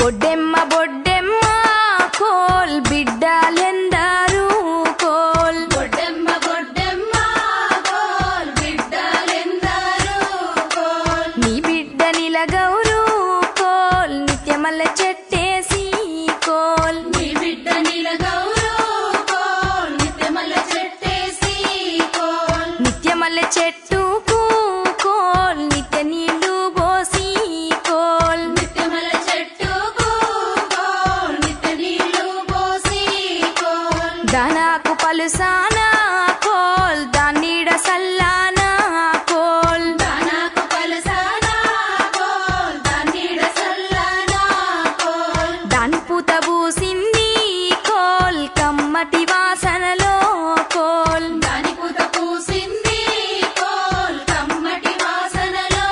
బొడ్డెమ్మ బొడ్డెమ్మ కోల్ బిడ్డలెందరూ కోల్. బొడ్డెమ్మ బొడ్డెమ్మ కోల్ బిడ్డలెందరూ కోల్. నీ బిడ్డ నిలగౌరు కోల్ నిత్యమల్ల చెట్టేసి కోల్. నీ బిడ్డ నిలగౌరు కోల్ నిత్యమల్ల చెట్టేసి కోల్. నిత్యమల్ల చెట్టుకు దనాకు పలుసానా కోల్ దానిడ సల్లానా కోల్. దనాకు పలుసానా దానిడ కోల్. కమ్మటి వాసనలో కోల్. కమ్మటి వాసనలో